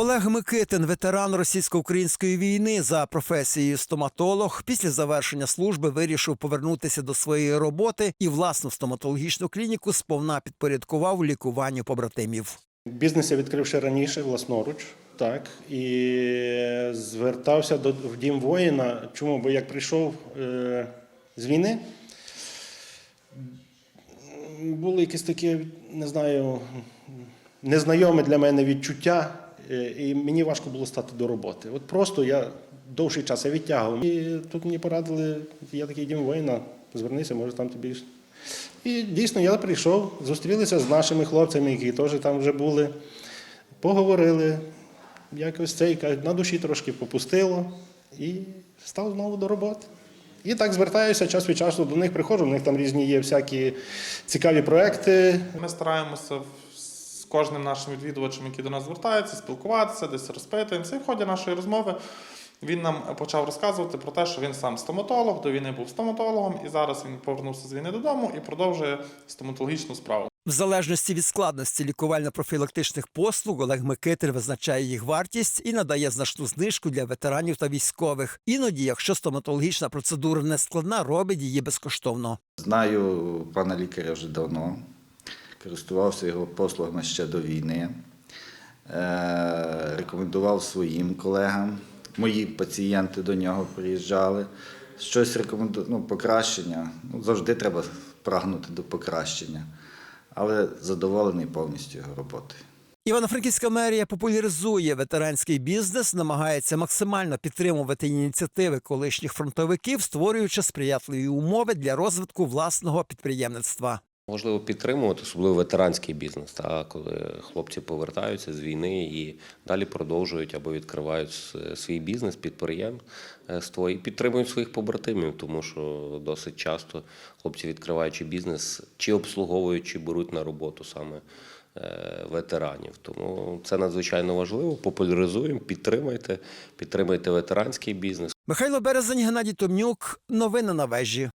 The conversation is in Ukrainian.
Олег Микитин, ветеран російсько-української війни за професією стоматолог, після завершення служби вирішив повернутися до своєї роботи і власну стоматологічну клініку сповна підпорядкував лікуванню побратимів. Бізнес я відкрив ще раніше, власноруч, так, і звертався до, в дім воїна. Чому? Бо як прийшов е, з війни, були якісь такі, не знаю, незнайоме для мене відчуття, і мені важко було стати до роботи. От просто я довший час я відтягував. І тут мені порадили, є такий дім воїна, звернися, може там тобі. І дійсно я прийшов, зустрілися з нашими хлопцями, які теж там вже були, поговорили. Якось кажуть, на душі трошки попустило і став знову до роботи. І так звертаюся час від часу до них приходжу. У них там різні є всякі цікаві проекти. Ми стараємося кожним нашим відвідувачем, який до нас звертається, спілкуватися, десь розпитуємося. І в ході нашої розмови він нам почав розказувати про те, що він сам стоматолог, до війни був стоматологом, і зараз він повернувся з війни додому і продовжує стоматологічну справу. В залежності від складності лікувально-профілактичних послуг Олег Микитин визначає їх вартість і надає значну знижку для ветеранів та військових. Іноді, якщо стоматологічна процедура не складна, робить її безкоштовно. Знаю пана лікаря вже давно, користувався його послугами ще до війни, Е, рекомендував своїм колегам. Мої пацієнти до нього приїжджали. Щось рекомендую, ну, покращення. Ну, завжди треба прагнути до покращення, але задоволений повністю його роботою. Івано-Франківська мерія популяризує ветеранський бізнес, намагається максимально підтримувати ініціативи колишніх фронтовиків, створюючи сприятливі умови для розвитку власного підприємництва. Важливо підтримувати, особливо ветеранський бізнес, та, коли хлопці повертаються з війни і далі продовжують або відкривають свій бізнес, підприємство і підтримують своїх побратимів, тому що досить часто хлопці, відкриваючи бізнес, чи обслуговують, чи беруть на роботу саме е, ветеранів. Тому це надзвичайно важливо. Популяризуємо, підтримайте, підтримайте ветеранський бізнес. Михайло Березень, Геннадій Томнюк. Новини на вежі.